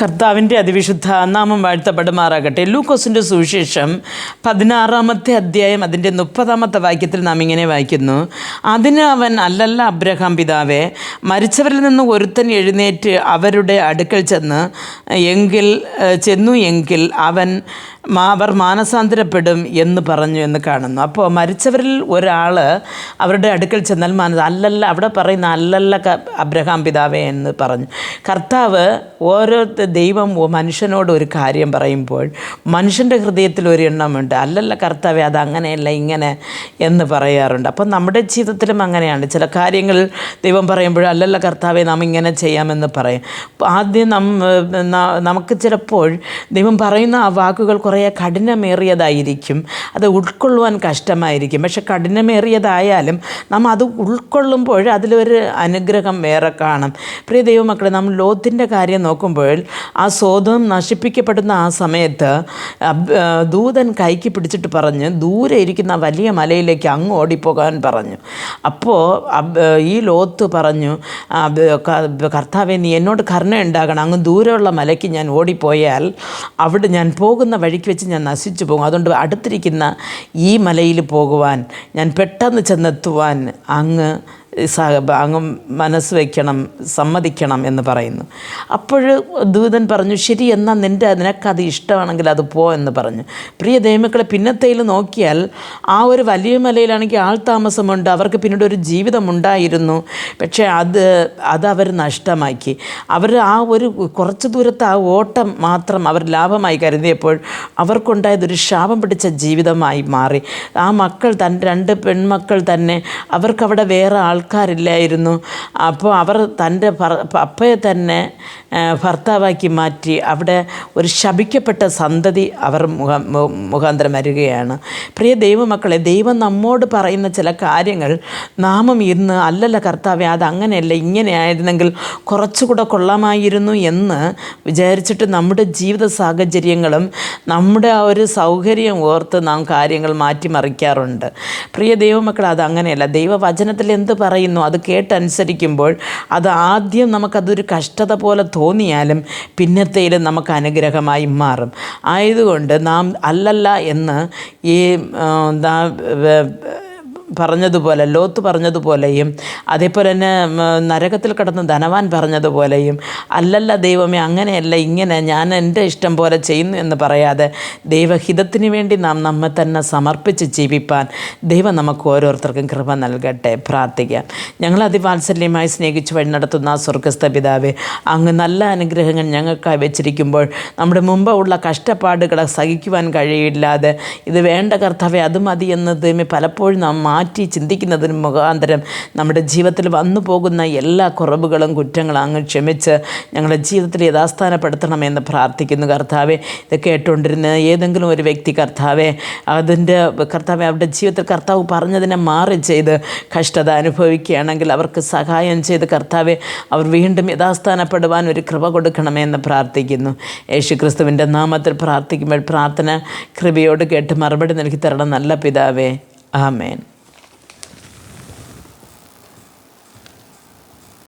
കർത്താവിന്റെ അതിവിശുദ്ധ നാമം വാഴ്ത്തപ്പെടുമാറാകട്ടെ. ലൂക്കോസിന്റെ സുവിശേഷം പതിനാറാമത്തെ അധ്യായം അതിന്റെ മുപ്പതാമത്തെ വാക്യത്തിൽ നാം ഇങ്ങനെ വായിക്കുന്നു. അതിന് അവൻ അല്ലല്ല അബ്രഹാം പിതാവേ മരിച്ചവരിൽ നിന്ന് ഒരുത്തൻ എഴുന്നേറ്റ് അവരുടെ അടുക്കൽ ചെന്ന് എങ്കിൽ ചെന്നു എങ്കിൽ അവൻ അവർ മാനസാന്തരപ്പെടും എന്ന് പറഞ്ഞു എന്ന് കാണുന്നു. അപ്പോൾ മരിച്ചവരിൽ ഒരാൾ അവരുടെ അടുക്കൽ ചെന്നാൽ മാനസ അല്ലല്ല അവിടെ പറയുന്ന അല്ലല്ല അബ്രഹാം പിതാവേ എന്ന് പറഞ്ഞു. കർത്താവ് ഓരോ ദൈവം മനുഷ്യനോട് ഒരു കാര്യം പറയുമ്പോൾ മനുഷ്യന്റെ ഹൃദയത്തിൽ ഒരു എണ്ണമുണ്ട്. അല്ലല്ല കർത്താവെ അത് അങ്ങനെയല്ല ഇങ്ങനെ എന്ന് പറയാറുണ്ട്. അപ്പം നമ്മുടെ ജീവിതത്തിലും അങ്ങനെയാണ്. ചില കാര്യങ്ങൾ ദൈവം പറയുമ്പോൾ അല്ലല്ല കർത്താവെ നാം ഇങ്ങനെ ചെയ്യാമെന്ന് പറയും. ആദ്യം നമുക്ക് ചിലപ്പോൾ ദൈവം പറയുന്ന ആ വാക്കുകൾ കുറേ കഠിനമേറിയതായിരിക്കും. അത് ഉൾക്കൊള്ളുവാൻ കഷ്ടമായിരിക്കും. പക്ഷെ കഠിനമേറിയതായാലും നാം അത് ഉൾക്കൊള്ളുമ്പോൾ അതിലൊരു അനുഗ്രഹം വേറെ കാണും. പ്രിയ ദൈവമക്കളെ നാം ലോത്തിന്റെ കാര്യം നോക്കുമ്പോൾ ആ സ്വതം നശിപ്പിക്കപ്പെടുന്ന ആ സമയത്ത് ദൂതൻ കൈക്ക് പിടിച്ചിട്ട് പറഞ്ഞ് ദൂരെ ഇരിക്കുന്ന വലിയ മലയിലേക്ക് അങ്ങ് ഓടിപ്പോകാൻ പറഞ്ഞു. അപ്പോൾ ഈ ലോത്ത് പറഞ്ഞു കർത്താവെ നീ എന്നോട് കരുണ ഉണ്ടാകണം അങ്ങ് ദൂരെയുള്ള മലയ്ക്ക് ഞാൻ ഓടിപ്പോയാൽ അവിടെ ഞാൻ പോകുന്ന വഴിക്ക് വെച്ച് ഞാൻ നശിച്ചു പോകും. അതുകൊണ്ട് അടുത്തിരിക്കുന്ന ഈ മലയിൽ പോകുവാൻ ഞാൻ പെട്ടെന്ന് ചെന്നെത്തുവാൻ അങ്ങ് സ അങ്ങ് മനസ്സ് വയ്ക്കണം സമ്മതിക്കണം എന്ന് പറയുന്നു. അപ്പോൾ ദൂതൻ പറഞ്ഞു ശരി എന്നാൽ നിന്റെ നിനക്കത് ഇഷ്ടമാണെങ്കിൽ അത് പോ എന്ന് പറഞ്ഞു. പ്രിയ ദൈവമക്കളെ പിന്നത്തേൽ നോക്കിയാൽ ആ ഒരു വലിയ മലയിലാണെങ്കിൽ ആൾ താമസമുണ്ട് അവർക്ക് പിന്നീട് ഒരു ജീവിതമുണ്ടായിരുന്നു. പക്ഷേ അത് അത് അവർ നഷ്ടമാക്കി. അവർ ആ ഒരു കുറച്ച് ദൂരത്തെ ആ ഓട്ടം മാത്രം അവർ ലാഭമായി കരുതിയപ്പോൾ അവർക്കുണ്ടായതൊരു ശാപം പിടിച്ച ജീവിതമായി മാറി. ആ മക്കൾ തൻ രണ്ട് പെൺമക്കൾ തന്നെ അവർക്കവിടെ വേറെ ആൾക്കാരില്ലായിരുന്നു. അപ്പോൾ അവർ തന്റെ അപ്പയെ തന്നെ ഭർത്താവാക്കി മാറ്റി. അവിടെ ഒരു ശപിക്കപ്പെട്ട സന്തതി അവർ മുഖ മുഖാന്തരം വരികയാണ്. പ്രിയ ദൈവമക്കളെ ദൈവം നമ്മോട് പറയുന്ന ചില കാര്യങ്ങൾ നാമം ഇന്ന് അല്ലല്ല കർത്താവെ അത് അങ്ങനെയല്ല ഇങ്ങനെ ആയിരുന്നെങ്കിൽ കുറച്ചുകൂടെ കൊള്ളാമായിരുന്നു എന്ന് വിചാരിച്ചിട്ട് നമ്മുടെ ജീവിത സാഹചര്യങ്ങളും നമ്മുടെ ആ ഒരു സൗകര്യം ഓർത്ത് നാം കാര്യങ്ങൾ മാറ്റിമറിക്കാറുണ്ട്. പ്രിയ ദൈവമക്കൾ അത് അങ്ങനെയല്ല. ദൈവവചനത്തിൽ എന്ത് പറയുന്നു. അത് കേട്ടനുസരിക്കുമ്പോൾ അത് ആദ്യം നമുക്കതൊരു കഷ്ടത പോലെ തോന്നിയാലും പിന്നത്തേലും നമുക്ക് അനുഗ്രഹമായി മാറും. ആയതുകൊണ്ട് നാം അല്ലല്ല എന്ന് ഈ പറഞ്ഞതുപോലെ ലോത്ത് പറഞ്ഞതുപോലെയും അതേപോലെ തന്നെ നരകത്തിൽ കിടന്ന് ധനവാൻ പറഞ്ഞതുപോലെയും അല്ലല്ല ദൈവമേ അങ്ങനെയല്ല ഇങ്ങനെ ഞാൻ എന്റെ ഇഷ്ടം പോലെ ചെയ്യുന്നു എന്ന് പറയാതെ ദൈവഹിതത്തിന് വേണ്ടി നാം നമ്മെ തന്നെ സമർപ്പിച്ച് ജീവിപ്പാൻ ദൈവം നമുക്ക് ഓരോരുത്തർക്കും കൃപ നൽകട്ടെ പ്രാർത്ഥിക്കാം. ഞങ്ങൾ അതിവാത്സല്യമായി സ്നേഹിച്ച് വഴി നടത്തുന്ന സ്വർഗസ്ഥ പിതാവേ അങ്ങ് നല്ല അനുഗ്രഹങ്ങൾ ഞങ്ങൾക്കായി വെച്ചിരിക്കുമ്പോൾ നമ്മുടെ മുമ്പ് ഉള്ള കഷ്ടപ്പാടുകളെ സഹിക്കുവാൻ കഴിയില്ലാതെ ഇത് വേണ്ട കർത്താവെ അത് മതി എന്ന് പലപ്പോഴും നാം മാറ്റി ചിന്തിക്കുന്നതിന് മുഖാന്തരം നമ്മുടെ ജീവിതത്തിൽ വന്നു പോകുന്ന എല്ലാ കുറവുകളും കുറ്റങ്ങളും അങ്ങ് ക്ഷമിച്ച് ഞങ്ങളുടെ ജീവിതത്തിൽ യഥാസ്ഥാനപ്പെടുത്തണമെന്ന് പ്രാർത്ഥിക്കുന്നു കർത്താവെ. ഇത് കേട്ടുകൊണ്ടിരുന്ന ഏതെങ്കിലും ഒരു വ്യക്തി കർത്താവെ അതിന്റെ കർത്താവെ അവരുടെ ജീവിതത്തിൽ കർത്താവ് പറഞ്ഞതിനെ മാറി ചെയ്ത് കഷ്ടത അനുഭവിക്കുകയാണെങ്കിൽ അവർക്ക് സഹായം ചെയ്ത് കർത്താവെ അവർ വീണ്ടും യഥാസ്ഥാനപ്പെടുവാൻ ഒരു കൃപ കൊടുക്കണമെന്ന് പ്രാർത്ഥിക്കുന്നു. യേശു ക്രിസ്തുവിന്റെ നാമത്തിൽ പ്രാർത്ഥിക്കുമ്പോൾ പ്രാർത്ഥന കൃപയോട് കേട്ട് മറുപടി നൽകി തരണം നല്ല പിതാവേ. ആമേൻ.